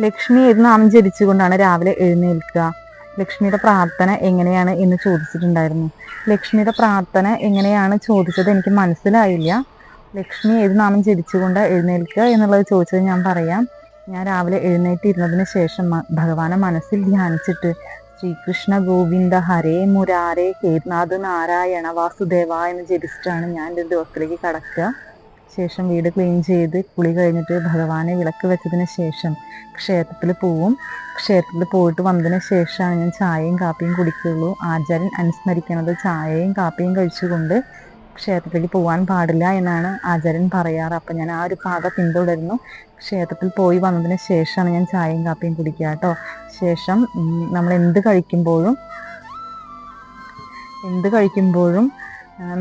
ലക്ഷ്മി ഏത് നാമം ജപിച്ചുകൊണ്ടാണ് രാവിലെ എഴുന്നേൽക്കുക. ലക്ഷ്മിയുടെ പ്രാർത്ഥന എങ്ങനെയാണ് എന്ന് ചോദിച്ചിട്ടുണ്ടായിരുന്നു. ലക്ഷ്മിയുടെ പ്രാർത്ഥന എങ്ങനെയാണ് ചോദിച്ചത് എനിക്ക് മനസ്സിലായില്ല. ലക്ഷ്മി ഏത് നാമം ജപിച്ചുകൊണ്ട് എഴുന്നേൽക്കുക എന്നുള്ളത് ചോദിച്ചത് ഞാൻ പറയാം. ഞാൻ രാവിലെ എഴുന്നേറ്റിരുന്നതിന് ശേഷം ഭഗവാനെ മനസ്സിൽ ധ്യാനിച്ചിട്ട് ശ്രീകൃഷ്ണ ഗോവിന്ദ ഹരേ മുരാരേ ഹേനാഥ് നാരായണ വാസുദേവ എന്ന് ജപിച്ചിട്ടാണ് ഞാൻ എന്റെ ദിവസത്തിലേക്ക് കടക്കുക. ശേഷം വീട് ക്ലീൻ ചെയ്ത് കുളി കഴിഞ്ഞിട്ട് ഭഗവാനെ വിളക്ക് വെച്ചതിന് ശേഷം ക്ഷേത്രത്തിൽ പോവും. ക്ഷേത്രത്തിൽ പോയിട്ട് വന്നതിന് ശേഷമാണ് ഞാൻ ചായയും കാപ്പിയും കുടിക്കുകയുള്ളൂ. ആചാര്യൻ അനുസ്മരിക്കുന്നത് ചായയും കാപ്പിയും കഴിച്ചുകൊണ്ട് ക്ഷേത്രത്തിൽ പോകാൻ പാടില്ല എന്നാണ് ആചാര്യൻ പറയാറ്. അപ്പം ഞാൻ ആ ഒരു പാത പിന്തുടരുന്നു. ക്ഷേത്രത്തിൽ പോയി വന്നതിന് ശേഷമാണ് ഞാൻ ചായയും കാപ്പിയും കുടിക്കുക കേട്ടോ. ശേഷം നമ്മൾ എന്ത് കഴിക്കുമ്പോഴും എന്ത് കഴിക്കുമ്പോഴും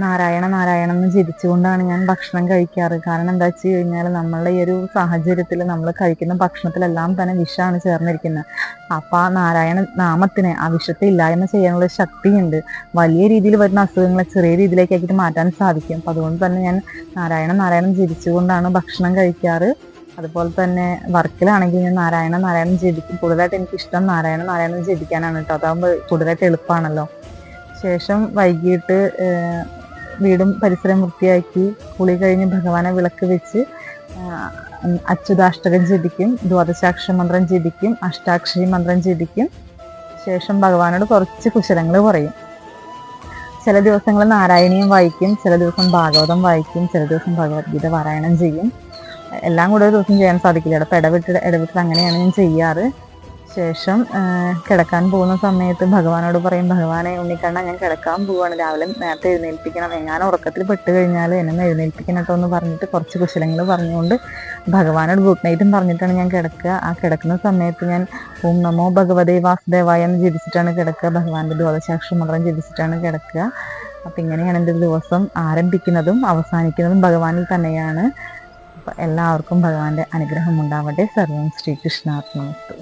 നാരായണ നാരായണ എന്ന് ജപിച്ചുകൊണ്ടാണ് ഞാൻ ഭക്ഷണം കഴിക്കാറ്. കാരണം എന്താ വെച്ച് കഴിഞ്ഞാൽ നമ്മളുടെ ഈ ഒരു സാഹചര്യത്തിൽ നമ്മൾ കഴിക്കുന്ന ഭക്ഷണത്തിലെല്ലാം തന്നെ വിഷമാണ് ചേർന്നിരിക്കുന്നത്. അപ്പം ആ നാരായണ നാമത്തിന് ആ വിഷത്തെ ഇല്ലായ്മ ചെയ്യാനുള്ള ശക്തിയുണ്ട്. വലിയ രീതിയിൽ വരുന്ന അസുഖങ്ങളെ ചെറിയ രീതിയിലേക്ക് മാറ്റാൻ സാധിക്കും. അപ്പം അതുകൊണ്ട് തന്നെ ഞാൻ നാരായണ നാരായണം ജപിച്ചുകൊണ്ടാണ് ഭക്ഷണം കഴിക്കാറ്. അതുപോലെ തന്നെ വർക്കിലാണെങ്കിൽ ഞാൻ നാരായണ നാരായണം ജപിക്കും. കൂടുതലായിട്ട് എനിക്ക് ഇഷ്ടം നാരായണ നാരായണം ജപിക്കാനാണ് കേട്ടോ. അതാകുമ്പോൾ കൂടുതലായിട്ട് എളുപ്പമാണല്ലോ ശേഷം വൈകിട്ട് വീടും പരിസരം വൃത്തിയാക്കി കുളി കഴിഞ്ഞ് ഭഗവാനെ വിളക്ക് വെച്ച് അച്യുതാഷ്ടകം ജപിക്കും ദ്വാദശാക്ഷ മന്ത്രം ജപിക്കും അഷ്ടാക്ഷരി മന്ത്രം ജപിക്കും. ശേഷം ഭഗവാനോട് കുറച്ച് കുശലങ്ങൾ പറയും. ചില ദിവസങ്ങൾ നാരായണീയം വായിക്കും ചില ദിവസം ഭാഗവതം വായിക്കും ചില ദിവസം ഭഗവത്ഗീത പാരായണം ചെയ്യും. എല്ലാം കൂടെ ഒരു ദിവസം ചെയ്യാൻ സാധിക്കില്ല. ഇടപ്പ് ഇടവിട്ട് ഇടവിട്ട് അങ്ങനെയാണ് ഞാൻ ചെയ്യാറ്. ശേഷം കിടക്കാൻ പോകുന്ന സമയത്ത് ഭഗവാനോട് പറയും ഭഗവാനെ ഉണ്ണിക്കണ്ണ ഞാൻ കിടക്കാൻ പോവാണ്. രാവിലെ നേരത്തെ എഴുന്നേൽപ്പിക്കണം. എങ്ങാനും ഉറക്കത്തിൽ പെട്ട് കഴിഞ്ഞാൽ എന്നെ ഒന്ന് എഴുന്നേൽപ്പിക്കണം കേട്ടോ എന്ന് പറഞ്ഞിട്ട് കുറച്ച് കുശലങ്ങൾ പറഞ്ഞുകൊണ്ട് ഭഗവാനോട് ഗുഡ് നൈറ്റും പറഞ്ഞിട്ടാണ് ഞാൻ കിടക്കുക. ആ കിടക്കുന്ന സമയത്ത് ഞാൻ ഓം നമോ ഭഗവതേ വാസുദേവായ എന്ന് ജപിച്ചിട്ടാണ് കിടക്കുക. ഭഗവാന്റെ ദ്വാദശാക്ഷര മന്ത്രം ജപിച്ചിട്ടാണ് കിടക്കുക. അപ്പം ഇങ്ങനെയാണ് എന്റെ ദിവസം ആരംഭിക്കുന്നതും അവസാനിക്കുന്നതും ഭഗവാനിൽ തന്നെയാണ്. എല്ലാവർക്കും ഭഗവാന്റെ അനുഗ്രഹം ഉണ്ടാവട്ടെ. സർവം ശ്രീകൃഷ്ണാത്മസ്തു